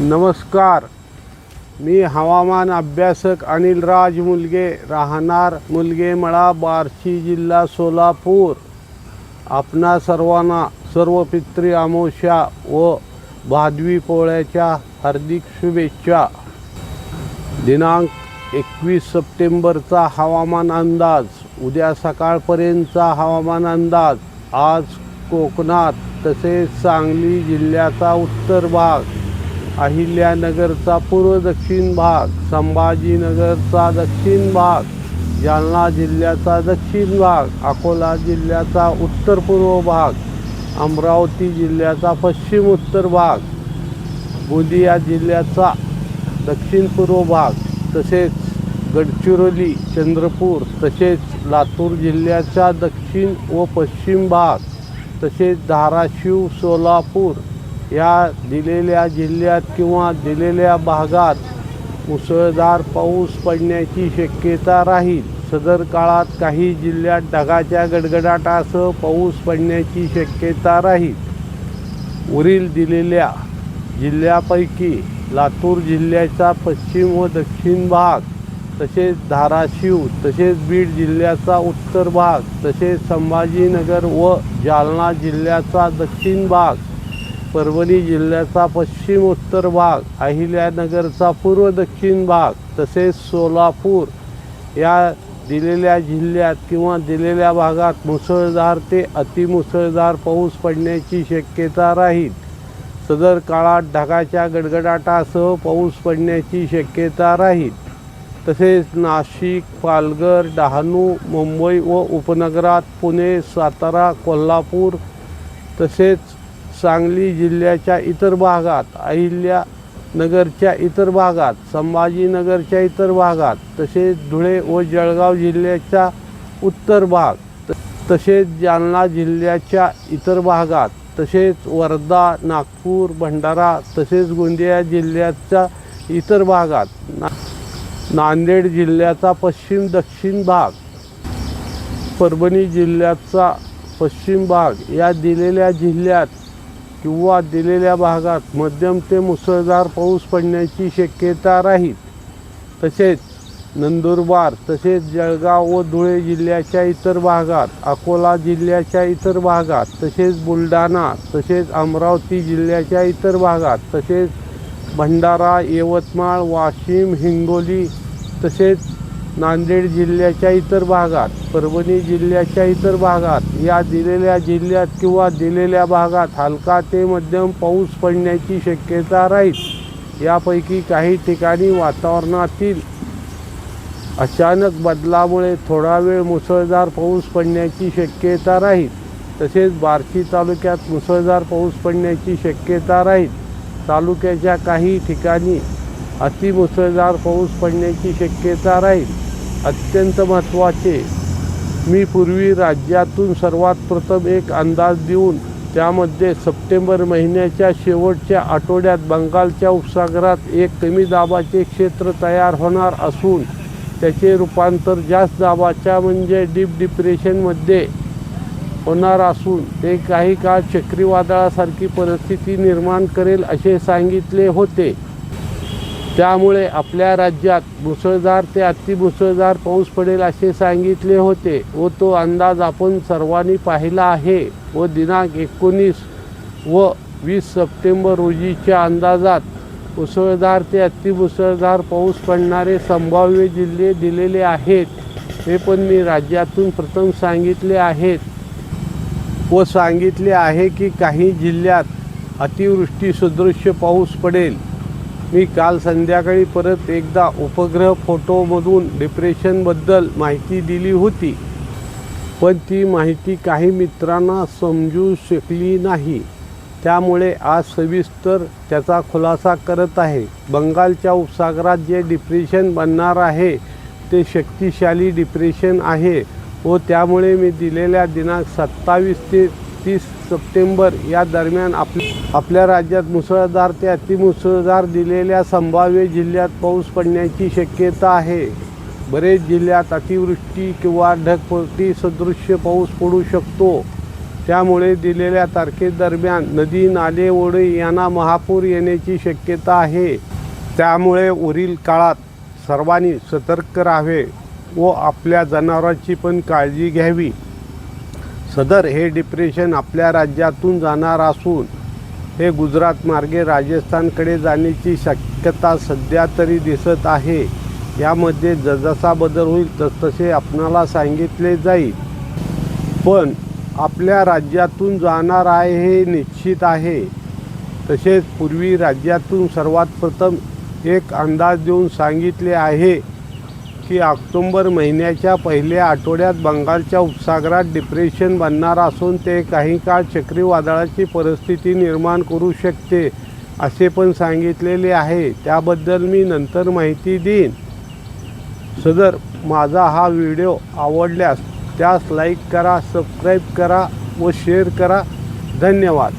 नमस्कार. मी हवामान अभ्यासक अनिल राज मुलगे. राहणार मुलगे मळा बार्शी जिल्हा सोलापूर. आपणा सर्वांना सर्व पित्री अमावस्या व भादवी पोळ्याच्या हार्दिक शुभेच्छा. दिनांक एकवीस सप्टेंबरचा हवामान अंदाज. उद्या सकाळपर्यंतचा हवामान अंदाज. आज कोकणात तसेच सांगली जिल्ह्याचा उत्तर भाग. अहिल्यानगरचा पूर्व दक्षिण भाग संभाजीनगरचा दक्षिण भाग जालना जिल्ह्याचा दक्षिण भाग अकोला जिल्ह्याचा उत्तर पूर्व भाग अमरावती जिल्ह्याचा पश्चिम उत्तर भाग गोंदिया जिल्ह्याचा दक्षिण पूर्व भाग तसेच गडचिरोली चंद्रपूर तसेच लातूर जिल्ह्याचा दक्षिण व पश्चिम भाग तसेच धाराशिव सोलापूर या दिलेल्या जिल्ह्यात किंवा दिलेल्या भागात मुसळधार पाऊस पडण्याची शक्यता राहील. सदर काळात काही जिल्ह्यात ढगाच्या गडगडाटासह पाऊस पडण्याची शक्यता राहील. वरील दिलेल्या जिल्ह्यापैकी लातूर जिल्ह्याचा पश्चिम व दक्षिण भाग तसेच धाराशिव तसेच बीड जिल्ह्याचा उत्तर भाग तसेच संभाजीनगर व जालना जिल्ह्याचा दक्षिण भाग परभणी जिल्ह्याचा पश्चिम उत्तर भाग अहिल्यानगरचा पूर्व दक्षिण भाग तसेच सोलापूर या दिलेल्या जिल्ह्यात किंवा दिलेल्या भागात मुसळधार ते अतिमुसळधार पाऊस पडण्याची शक्यता राहील. सदर काळात ढगाच्या गडगडाटासह पाऊस पडण्याची शक्यता राहील. तसेच नाशिक पालघर डहाणू मुंबई व उपनगरात पुणे सातारा कोल्हापूर तसेच सांगली जिल्ह्याच्या इतर भागात अहिल्या नगरच्या इतर भागात संभाजीनगरच्या इतर भागात तसेच धुळे व जळगाव जिल्ह्याच्या उत्तर भाग त- तसेच जालना जिल्ह्याच्या इतर भागात तसेच वर्धा नागपूर भंडारा तसेच गोंदिया जिल्ह्याच्या इतर भागात ना नांदेड जिल्ह्याचा पश्चिम दक्षिण भाग परभणी जिल्ह्याचा पश्चिम भाग या दिलेल्या जिल्ह्यात किंवा दिलेल्या भागात मध्यम ते मुसळधार पाऊस पडण्याची शक्यता राहील. तसेच नंदुरबार तसेच जळगाव व धुळे जिल्ह्याच्या इतर भागात अकोला जिल्ह्याच्या इतर भागात तसेच बुलढाणा तसेच अमरावती जिल्ह्याच्या इतर भागात तसेच भंडारा यवतमाळ वाशिम हिंगोली तसेच नांदेड जिल्ह्याच्या इतर भागात परभणी जिल्ह्याच्या इतर भागात या दिलेल्या जिल्ह्यात किंवा दिलेल्या भागात हलका ते मध्यम पाऊस पडण्याची शक्यता राहील. यापैकी काही ठिकाणी वातावरणातील अचानक बदलामुळे थोडा वेळ मुसळधार पाऊस पडण्याची शक्यता राहील. तसेच बार्शी तालुक्यात मुसळधार पाऊस पडण्याची शक्यता राहील. तालुक्याच्या काही ठिकाणी अतिमुसळधार पाऊस पडण्याची शक्यता राहील. अत्यंत महत्त्वाचे. मी पूर्वी राज्यातून सर्वात प्रथम एक अंदाज देऊन त्यामध्ये सप्टेंबर महिन्याच्या शेवटच्या आठवड्यात बंगालच्या उपसागरात एक कमी दाबाचे क्षेत्र तयार होणार असून त्याचे रूपांतर जास्त दाबाच्या म्हणजे डीप डिप्रेशनमध्ये होणार असून ते काही काळ चक्रीवादळासारखी परिस्थिती निर्माण करेल असे सांगितले होते. त्यामुळे आपल्या राज्यात मुसळधार ते अतिमुसळधार पाऊस पडेल असे सांगितले होते व तो अंदाज आपण सर्वांनी पाहिला आहे व दिनांक एकोणीस व वीस सप्टेंबर रोजीच्या अंदाजात मुसळधार ते अतिमुसळधार पाऊस पडणारे संभाव्य जिल्हे दिलेले आहेत. हे पण मी राज्यातून प्रथम सांगितले आहेत. व सांगितले आहे की काही जिल्ह्यात अतिवृष्टी सदृश्य पाऊस पडेल. मी काल संध्याकाळी परत एकदा उपग्रह फोटोमधून डिप्रेशनबद्दल माहिती दिली होती. पण ती माहिती काही मित्रांना समजू शकली नाही. त्यामुळे आज सविस्तर त्याचा खुलासा करत आहे. बंगालच्या उपसागरात जे डिप्रेशन बनणार आहे ते शक्तिशाली डिप्रेशन आहे व त्यामुळे मी दिलेल्या दिनांक सत्तावीस ते तीस सप्टेंबर या दरम्यान आप आपल्या राज्यात मुसळधार ते अतिमुसळधार दिलेल्या संभाव्य जिल्ह्यात पाऊस पडण्याची शक्यता आहे. बरेच जिल्ह्यात अतिवृष्टी किंवा ढगफुटी सदृश्य पाऊस पडू शकतो. त्यामुळे दिलेल्या तारखेदरम्यान नदी नाले ओढे यांना महापूर येण्याची शक्यता आहे. त्यामुळे वरील काळात सर्वांनी सतर्क राहावे व आपल्या जनावरांची पण काळजी घ्यावी. सदर हे डिप्रेशन आपल्या राज्यातून जाणार असून हे गुजरात मार्गे राजस्थानकडे जाण्याची शक्यता सध्या तरी दिसत आहे. यामध्ये जसजसा बदल होईल तसतसे आपणाला सांगितले जाईल. पण आपल्या राज्यातून जाणार आहे हे निश्चित आहे. तसेच पूर्वी राज्यातून सर्वात प्रथम एक अंदाज देऊन सांगितले आहे. की ऑक्टोंबर महिन्याच्या पहिल्या आठवड्यात बंगालच्या उपसागरात डिप्रेशन बनणार असून ते काही काळ चक्रीवादळाची परिस्थिती निर्माण करू शकते असे पण सांगितलेले आहे. त्याबद्दल मी नंतर माहिती देईन. सदर माझा हा व्हिडिओ आवडल्यास त्यास लाईक करा सबस्क्राईब करा व शेअर करा. धन्यवाद.